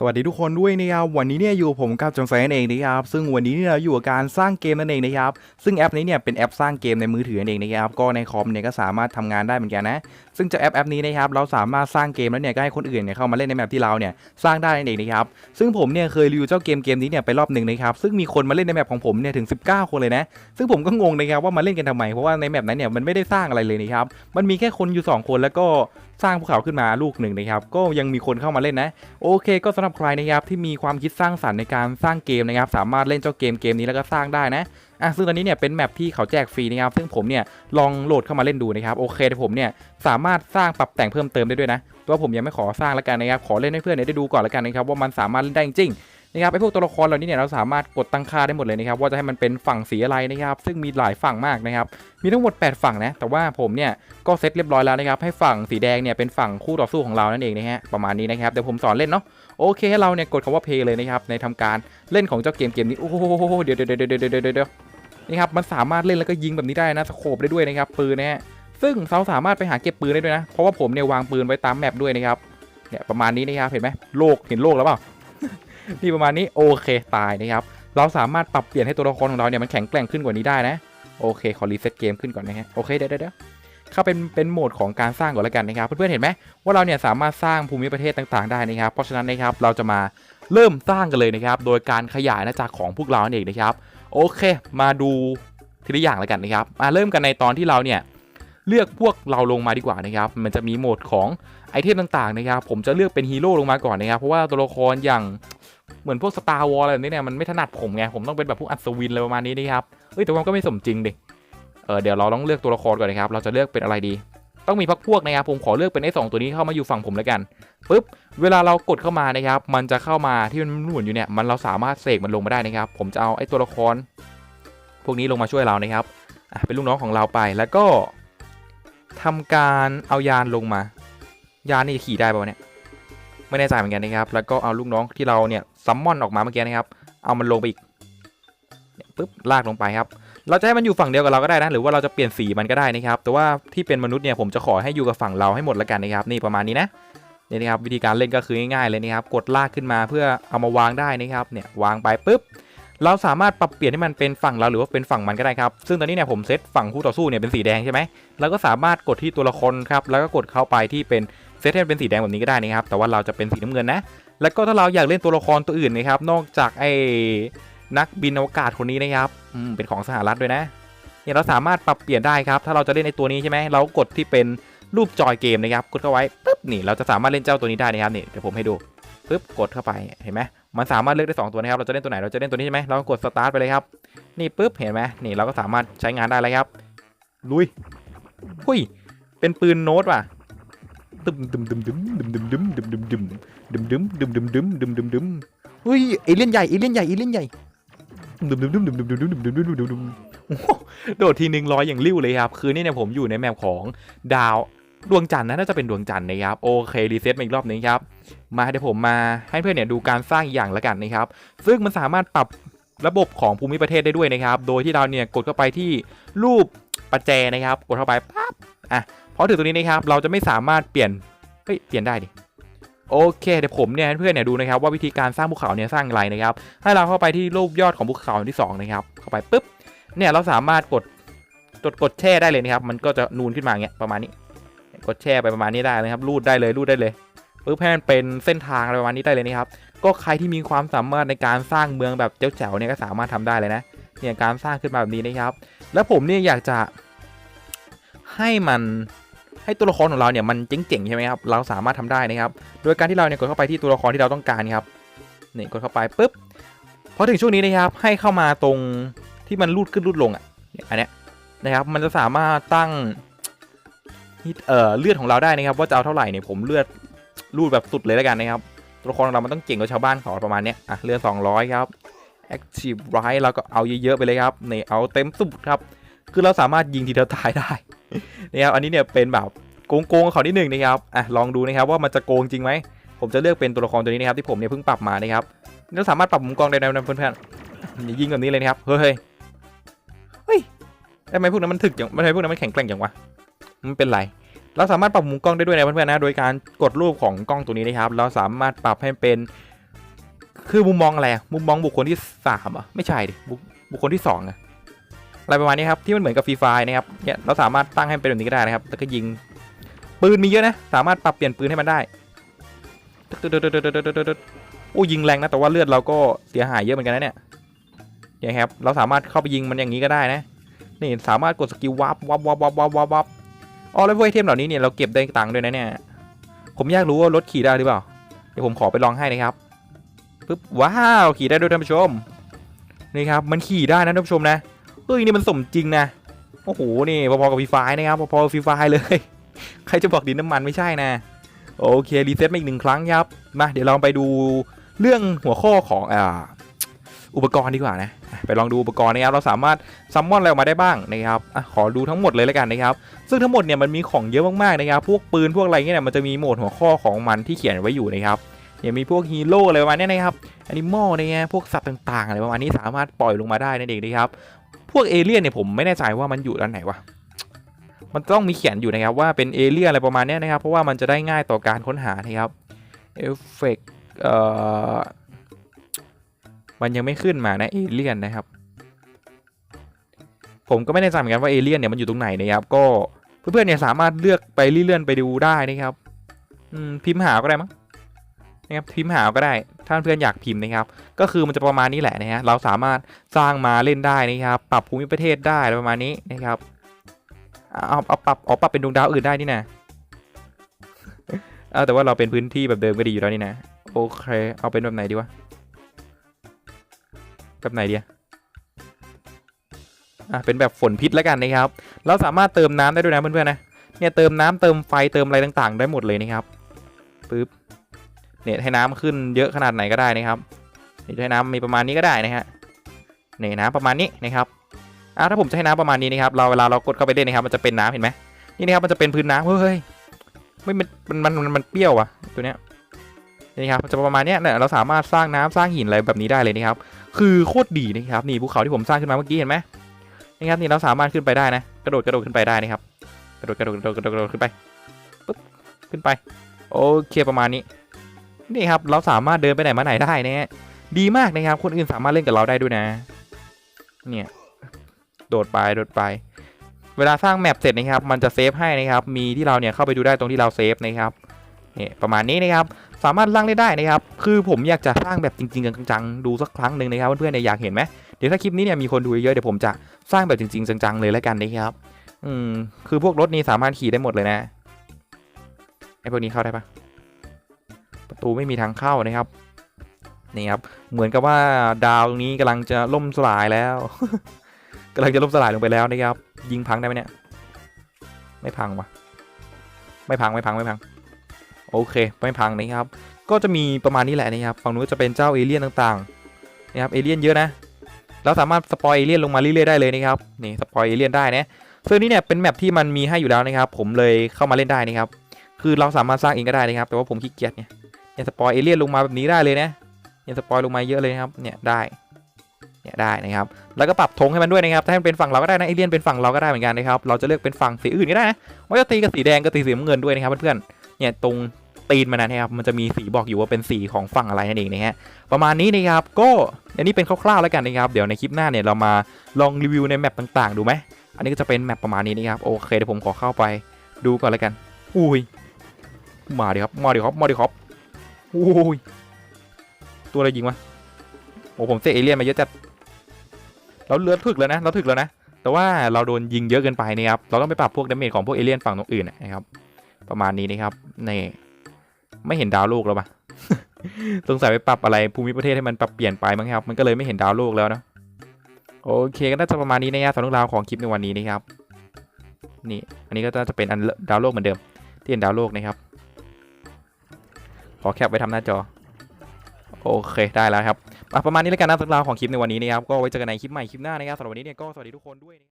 สวัสดีทุกคนด้วยนะครับวันนี้เนี่ยอยู่ผมกับจอมแฟนเองนะครับซึ่งวันนี้เนี่ยเราอยู่กับการสร้างเกมนั่นเองนะครับซึ่งแอปนี้เนี่ยเป็นแอปสร้างเกมในมือถือนั่นเองนะครับก็ในคอมเนี่ยก็สามารถทำงานได้เหมือนกันนะซึ่งจากแอปแอปนี้นะครับเราสามารถสร้างเกมแล้วเนี่ยก็ให้คนอื่นเนี่ยเข้ามาเล่นในแมปที่เราเนี่ยสร้างได้นั่นเองนะครับซึ่งผมเนี่ยเคยรีวิวเจ้าเกมเกมนี้เนี่ยไปรอบหนึ่งนะครับซึ่งมีคนมาเล่นในแมปของผมเนี่ยถึง 19 คนเลยนะซึ่งผมก็งงนะครับว่ามาเล่นกันทำไมเพราะว่าในแมปนั้นเนี่ยมันไม่ได้สร้างอะไรเลยนะครับมันมีแค่คนอยู่สองคนแล้วก็ สร้างภูเขาขึ้นมาลูกหนึ่งนะครับ ก็ยังมีคนเข้ามาเล่นนะ โอเคก็สำหรับใครนะครับที่มีความคิดสร้างสรรค์ในการสร้างเกมนะครับ สามารถเล่นเจ้าเกมเกมนี้แล้วก็สร้างได้นะอะซึ่งตอนนี้เนี่ยเป็นแมปที่เขาแจกฟรีนะครับ ซึ่งผมเนี่ยลองโหลดเข้ามาเล่นดูนะครับ โอเคเดี๋ยวผมเนี่ยสามารถสร้างปรับแต่งเพิ่มเติมได้ด้วยนะแตัวาผมยังไม่ขอสร้างแล้วกันนะครับ ขอเล่นให้เพื่อนได้ดูก่อนแล้วกันนะครับว่ามันสามารถเล่นได้จริง นะครับไอพวกตัวละครเหล่านี้เนี่ยเราสามารถกดตั้งค่าได้หมดเลยนะครับว่าจะให้มันเป็นฝั่งสีอะไรนะครับซึ่งมีหลายฝั่งมากนะครับมีทั้งหมด 8 ฝั่งนะแต่ว่าผมเนี่ยก็เซตเรียบร้อยแล้วนะครับให้ฝั่งสีแดงเนี่ยเป็นฝั่งคู่ต่อสู้ของเรานั่นเองนะฮะประมาณนี้นะครับเดี๋ยวผมสอนเล่นเนาะโอเคให้เราเนี่ยกดคำว่า play เลยนะครับในทำการเล่นของเจ้าเกมเกมนี้โอ้โหเดี๋ยวเดี๋ยวเดี๋ยวเดี๋ยวเดี๋ยวเดี๋ยวนี่ครับมันสามารถเล่นแล้วก็ยิงแบบนี้ได้นะสโคบได้ด้วยนะครับปืนนะฮะซึ่งเราสามารถไปหาเก็บปืนได้ด้วยนะเพราะว่าผมเนี่ยวางปืนไว้ตามแมปด้วยนะครับเนี่ยประมาณนี้นะครับเห็นไหมโลกเห็นโลกแล้วเปล่า นี่ประมาณนี้โอเคตายนะครับเราสามารถปรับเปลี่ยนให้ตัวละครของเราเนี่ยมันแข็งแกร่งขึ้นกว่านี้ได้นะโอเคขอรีเซ็ตเกมขึ้นก่อนนะฮะโอเคเดี๋ยวเดี๋ยวเข้าเป็นเป็นโหมดของการสร้างก่อนแล้วกันนะครับเพื่อนๆเห็นไหมว่าเราเนี่ยสามารถสร้างภูมิประเทศต่างๆได้นะครับ เพราะฉะนั้นนะครับเราจะมาเริ่มสร้างกันเลยนะครับโดยการขยายอาณาจักของพวกเราเองนะครับ โอเค มาดูทีละอย่างแล้วกันนะครับมาเริ่มกันในตอนที่เราเนี่ยเลือกพวกเราลงมาดีกว่านะครับ มันจะมีโหมดของไอเทมต่างๆนะครับ ผมจะเลือกเป็นฮีโร่ลงมาก่อนนะครับ เพราะว่าตัวละครอย่าง เหมือนพวกสตาร์วอลอะไรแบบนี้เนี่ยมันไม่ถนัดผมไงผมต้องเป็นแบบพวกอัศวินอะไรประมาณนี้นะครับเอ้ยแต่ว่าก็ไม่สมจริงดิเออเดี๋ยวเราต้องเลือกตัวละครก่อนนะครับเราจะเลือกเป็นอะไรดี ต้องมีพักพวกนะครับผมขอเลือกเป็นไอ้สองตัวนี้เข้ามาอยู่ฝั่งผมแล้วกันปุ๊บเวลาเรากดเข้ามานะครับมันจะเข้ามาที่มันหมุนอยู่เนี่ยมันเราสามารถเสกมันลงมาได้นะครับ ผมจะเอาไอ้ตัวละคร พวกนี้ลงมาช่วยเรานะครับเป็นลูกน้องของเราไปแล้วก็ทำการเอายานลงมา ยานนี่ขี่ได้ป่าวะเนี่ยไม่แน่ใจเหมือนกันนะครับ แล้วก็เอาลูกน้องที่เราเนี่ย ซัมมอนออกมาเมื่อกี้นะครับ เอามันลงไปอีกปุ๊บลากลงไปครับ เราจะให้มันอยู่ฝั่งเดียวกับเราก็ได้นะ หรือว่าเราจะเปลี่ยนสีมันก็ได้นะครับ แต่ว่าที่เป็นมนุษย์เนี่ยผมจะขอให้อยู่กับฝั่งเราให้หมดล้วกันนะครับ นี่ประมาณนี้นะนี่นะครับวิธีการเล่นก็คือง่ายๆเลยนะครับ กดลากขึ้นมาเพื่อเอามาวางได้นะครับ เนี่ยวางไปปุ๊บ เราสามารถปรับเปลี่ยนให้มันเป็นฝั่งเราหรือว่าเป็นฝั่งมันก็ได้ครับ ซึ่งตอนนี้เนี่ยผมเซตฝั่งคู่ต่อสู้เนี่ยเป็นสีแดงใช่ไหมเราก็สามารถกดที่ตัวละครครับ แล้วก็กดเข้าไปที่เป็นเซตให้เป็นสีแดงแบบนี้ก็ได้นะครับ แต่ว่าเราจะเป็นสีน้ำเงินนะ แล้วก็ถ้าเราอยากเล่นตัวละครตัวอื่นนะครับ นอกจากไอ้นักบินอวกาศคนนี้นะครับอืมเป็นของสหรัฐด้วยนะ เนี่ยเราสามารถปรับเปลี่ยนได้ครับ ถ้าเราจะเล่นในตัวนี้ใช่ไหมเรากดที่เป็นรูปจอยเกมนะครับ กดเข้าไว้ปุ๊บนี่เราจะสามารถเล่นเจ้าตัวนี้ได้นะครับนี่เดี๋ยวผมให้ดูปุ๊บกดเข้าไปเห็นไหมมันสามารถเลือกได้ 2 ตัวนะครับ เราจะเล่นตัวไหน เราจะเล่นตัวนี้ใช่ไหมเราก็กดสตาร์ทไปเลยครับ นี่ปุ๊บเห็นไหมนี่เราก็สามารถใช้งานได้แล้วครับ ลุย หุยเป็นปืนโน้ตว่ะ ตึมตึมตึมตึมตึมตึมตึมตึมตึมตึมตึมตึมตึมตึมตึมตึมตึมตึมเฮ้ยเอเลี่ยนใหญ่เอเลี่ยนใหญ่เอเลี่ยนใหญ่ตึมตึมตึมตึมตึมตึมตึมตึมตึมตึมตึมตึมโอ้โหโดดทีหนึ่งร้อยอย่างริ้วเลยครับ คือนี่เนี่ยผมอยู่ในแมปของดาวดวงจันทร์นะน่าจะเป็นดวงจันทร์นะครับโอเครีเซ็ตมาอีกรอบนึงครับ มาเดี๋ยวผมมาให้เพื่อนเนี่ยดูการสร้างอีกอย่างละกันนะครับ ซึ่งมันสามารถปรับระบบของภูมิประเทศได้ด้วยนะครับ โดยที่เราเนี่ยกดเข้าไปที่รูปประแจนะครับ กดเข้าไปปั๊บอะ พอถึงตรงนี้นะครับเราจะไม่สามารถเปลี่ยนเฮ้ยเปลี่ยนได้ดิโอเคเดี๋ยวผมเนี่ยเพื่อนเนี่ยดูนะครับว่าวิธีการสร้างภูเขาเนี่ยสร้างอะไรนะครับให้เราเข้าไปที่รูปยอดของภูเขาที่สองนะครับเข้าไปปุ๊บเนี่ยเราสามารถกดกดกดแช่ได้เลยนะครับ มันก็จะนูนขึ้นมาอย่างเงี้ยประมาณนี้ กดแช่ไปประมาณนี้ได้เลยครับรูดได้เลยรูดได้เลยปุ๊บให้มันเป็นเส้นทางอะไรประมาณนี้ได้เลยนะครับ ก็ใครที่มีความสามารถในการสร้างเมืองแบบเจ้าแจ๋วเนี่ยก็สามารถทำได้เลยนะเนี่ยการสร้างขึ้นมาแบบนี้นะครับ แล้วผมเนี่ยอยากจะให้มัน ให้ตัวละครของเราเนี่ยมันเจ๋งๆใช่ไหมครับเราสามารถทำได้นะครับโดยการที่เราเนี่ยกดเข้าไปที่ตัวละครที่เราต้องการครับนี่กดเข้าไปปุ๊บพอถึงช่วงนี้นะครับให้เข้ามาตรงที่มันรูดขึ้นรูดลงอะเนี่ยอันเนี้ยนะครับมันจะสามารถตั้งเอ่อเลือดของเราได้นะครับ ว่าจะเอาเท่าไหร่เนี่ยผมเลือดรูดแบบสุดเลยแล้วกันนะครับตัวละครของเรามันต้องเก่งกว่าชาวบ้านเขาประมาณเนี้ยอะเรือด200 ครับ Active Right เราก็เอาเยอะๆไปเลยครับนี่เอาเต็มสุดครับ คือเราสามารถยิงทีเดียวตายได้ นะครับอันนี้เนี่ยเป็นแบบโกงๆเขานิดหนึ่งนะครับอะลองดูนะครับว่ามันจะโกงจริงไหมผมจะเลือกเป็นตัวละครตัวนี้นะครับที่ผมเนี่ยเพิ่งปรับมานะครับเราสามารถปรับมุมกล้องได้นะเพื่อนๆอย่ายิงแบบนี้เลยนะครับเฮ้ยเฮ้ยทำไมพวกนั้นมันถึกอย่างทำไมพวกนั้นมันแข็งแกร่งอย่างวะมันเป็นไรเราสามารถปรับมุมกล้องได้ด้วยนะเพื่อนๆนะโดยการกดรูปของกล้องตัวนี้นะครับเราสามารถปรับให้เป็นคือมุมมองอะไรมุมมองบุคคลที่สามอะไม่ใช่ดิบุคคลที่สองอะ อะไรประมาณนี้ครับที่มันเหมือนกับฟรีไฟนะครับเนี่ยเราสามารถตั้งให้มันเป็นแบบนี้ก็ได้นะครับแล้วก็ยิงปืนมีเยอะนะสามารถปรับเปลี่ยนปืนให้มันได้โอ้ยิงแรงนะแต่ว่าเลือดเราก็เสียหายเยอะเหมือนกันนะเนี่ยเนี่ยครับเราสามารถเข้าไปยิงมันอย่างนี้ก็ได้นะนี่สามารถกดสกิลวับวับวับวับวับวับวับอ๋อแล้วพวกไอเทมเหล่านี้เนี่ยเราเก็บได้ตังค์ด้วยนะเนี่ยผมอยากรู้ว่ารถขี่ได้หรือเปล่าเดี๋ยวผมขอไปลองให้นะครับปึ๊บว้าวขี่ได้ด้วยท่านผู้ชมนี่ครับมันขี่ได้นะท่านผู้ชมนะ เฮ้ยนี่มันสมจริงนะโอ้โหนี่พอๆกับฟรีไฟนะครับพอๆกับฟรีไฟเลย ใครจะบอกดินน้ำมันไม่ใช่นะโอเครีเซ็ตมาอีกหนึ่งครั้งครับมาเดี๋ยวเราไปดูเรื่องหัวข้อของอ่าอุปกรณ์ดีกว่านะไปลองดูอุปกรณ์นะครับเราสามารถซัมมอนอะไรออกมาได้บ้างนะครับอขอดูทั้งหมดเลยแล้วกันนะครับ ซึ่งทั้งหมดเนี่ยมันมีของเยอะมากๆนะครับ พวกปืนพวกอะไรเงี้ยเนี่ยมันจะมีโหมดหัวข้อของมันที่เขียนไว้อยู่นะครับอย่างมีพวกฮีโร่อะไรประมาณเนี้ยนะครับแอนิมอลอะไรเงี้ยพวกสัตว์ต่างๆอะไรประมาณนี้สามารถปล่อยลงมาได้นั่นเองนะครับ พวกเอเลี่ยนเนี่ยผมไม่แน่ใจว่ามันอยู่ด้านไหนวะมันต้องมีเขียนอยู่นะครับว่าเป็นเอเลี่ยนอะไรประมาณนี้นะครับ เพราะว่ามันจะได้ง่ายต่อการค้นหานะครับเอฟเฟกเอ่อมันยังไม่ขึ้นมานะเอเลี่ยนนะครับ ผมก็ไม่แน่ใจเหมือนกันว่าเอเลี่ยนเนี่ยมันอยู่ตรงไหนนะครับ ก็เพื่อนๆเนี่ยสามารถเลือกไปเลื่อนไปดูได้นะครับพิมพ์หาก็ได้มั้งนะครับพิมพ์หาก็ได้ ถ้าเพื่อนอยากพิมพ์นะครับ ก็คือมันจะประมาณนี้แหละนะฮะ เราสามารถสร้างมาเล่นได้นะครับ ปรับภูมิประเทศได้ประมาณนี้นะครับ เอาเอาปรับเอาปรับเป็นดวงดาวอื่นได้นี่นะเอาแต่ว่าเราเป็นพื้นที่แบบเดิมก็ดีอยู่แล้วนี่นะ โอเค เอาเป็นแบบไหนดีวะแบบไหนดีอะอะเป็นแบบฝนพิษแล้วกันนะครับ เราสามารถเติมน้ำได้ด้วยนะเพื่อนๆนะ เนี่ยเติมน้ำเติมไฟเติมอะไรต่างๆ ได้หมดเลยนะครับปึ๊บ เนี่ยให้น้ำขึ้นเยอะขนาดไหนก็ได้นะครับนี่จะให้น้ำมีประมาณนี้ก็ได้นะฮะนี่น้ำประมาณนี้นะครับอ่าถ้าผมจะให้น้ำประมาณนี้นะครับเราเวลาเรากดเข้าไปเล่นนะครับ มันจะเป็นน้ำเห็นไหมนี่นะครับมันจะเป็นพื้นน้ำเฮ้ยไม่มันมันมันมันเปรี้ยวอะตัวเนี้ยนี่ครับจะประมาณเนี้ยเนี่ยเราสามารถสร้างน้ำสร้างหินอะไรแบบนี้ได้เลยนะครับ คือโคตรดีนะครับนี่ภูเขาที่ผมสร้างขึ้นมาเมื่อกี้เห็นไหมนี่ครับนี่เราสามารถขึ้นไปได้นะ กระโดดกระโดดขึ้นไปได้นะครับ กระโดดกระโดดกระโดดกระโดดขึ้นไปปุ๊บขึ้นไป โอเคประมาณนี้ นี่ครับเราสามารถเดินไปไหนมาไหนได้นะฮะดีมากนะครับ คนอื่นสามารถเล่นกับเราได้ด้วยนะ เนี่ยโดดไปโดดไป เวลาสร้างแมปเสร็จนะครับ มันจะเซฟให้นะครับ มีที่เราเนี่ยเข้าไปดูได้ตรงที่เราเซฟนะครับเนี่ยประมาณนี้นะครับ สามารถสร้างได้ได้นะครับ คือผมอยากจะสร้างแบบจริงๆจังๆ ดูสักครั้งหนึ่งนะครับเพื่อนๆเนี่ยอยากเห็นไหมเดี๋ยวถ้าคลิปนี้เนี่ยมีคนดูเยอะเดี๋ยวผมจะสร้างแบบจริงๆจังๆเลยแล้วกันนะครับ อืมคือพวกรถนี้สามารถขี่ได้หมดเลยนะไอพวกนี้เข้าได้ปะ ประตูไม่มีทางเข้านะครับนี่ครับเหมือนกับว่าดาวตรงนี้กำลังจะล่มสลายแล้วกำลังจะล่มสลายลงไปแล้วนะครับ ยิงพังได้ไหมเนี่ย ไม่พังวะไม่พังไม่พังไม่พัง โอเค ไม่พังนะครับ ก็จะมีประมาณนี้แหละนะครับฝั่งนู้นจะเป็นเจ้าเอเลี่ยนต่างๆนะครับเอเลี่ยนเยอะนะเราสามารถสปอยเอเลี่ยนลงมาเรื่อยๆได้เลยนะครับนี่สปอยเอเลี่ยนได้นะซึ่งนี้เนี่ยเป็นแมปที่มันมีให้อยู่แล้วนะครับ ผมเลยเข้ามาเล่นได้นะครับ คือเราสามารถสร้างเองก็ได้นะครับ แต่ว่าผมขี้เกียจเนี่ย เนี่ยสปอยเอเลี่ยนลงมาแบบนี้ได้เลยนะเนี่ยสปอยลงมาเยอะเลยนะครับเนี่ยได้เนี่ยได้นะครับแล้วก็ปรับธงให้มันด้วยนะครับถ้ามันเป็นฝั่งเราก็ได้นะเอเลี่ยนเป็นฝั่งเราก็ได้เหมือนกันนะครับเราจะเลือกเป็นฝั่งสีอื่นก็ได้นะว่าจะตีกับสีแดงกับสีสีน้ำเงินด้วยนะครับเพื่อนๆเนี่ยตรงตีนมันนะครับมันจะมีสีบอกอยู่ว่าเป็นสีของฝั่งอะไรนั่นเองนะฮะประมาณนี้นะครับก็อันนี้เป็นคร่าวๆแล้วกันนะครับเดี๋ยวในคลิปหน้าเนี่ยเรามาลองรีวิวในแมปต่างๆดูไหมอันนี้ก็จะเป็นแมปประมาณนี้นะครับโอเคเดี๋ยวผมขอเข้าไปดูก่อนแล้วกัน อุ้ยมาดิครับมาดิครับมาดิครับ โอ้ยตัวอะไรยิงวะโอ้ผมเซเอเลี่ยนมาเยอะจัดเราเลือดถึกแล้วนะเราถึกแล้วนะ แต่ว่าเราโดนยิงเยอะเกินไปนะครับเราต้องไปปรับพวกดาเมจของพวกเอเลี่ยนฝั่งตรงอื่นนะครับ ประมาณนี้นะครับนี่ไม่เห็นดาวโลกแล้วปะสงสัยไปปรับอะไรภูมิประเทศให้มันปรับเปลี่ยนไปมั้งครับ มันก็เลยไม่เห็นดาวโลกแล้วนะโอเคก็น่าจะประมาณนี้นะครับสำหรับราวของคลิปในวันนี้นะครับนี่อันนี้ก็จะเป็นอันดาวโลกเหมือนเดิม ที่เห็นดาวโลกนะครับ ขอแคปไว้ทำหน้าจอ โอเคได้แล้วครับประมาณนี้แล้วกันนะสำหรับราวของคลิปในวันนี้นะครับ ก็ไว้เจอกันในคลิปใหม่คลิปหน้านะครับสำหรับวันนี้เนี่ยก็สวัสดีทุกคนด้วย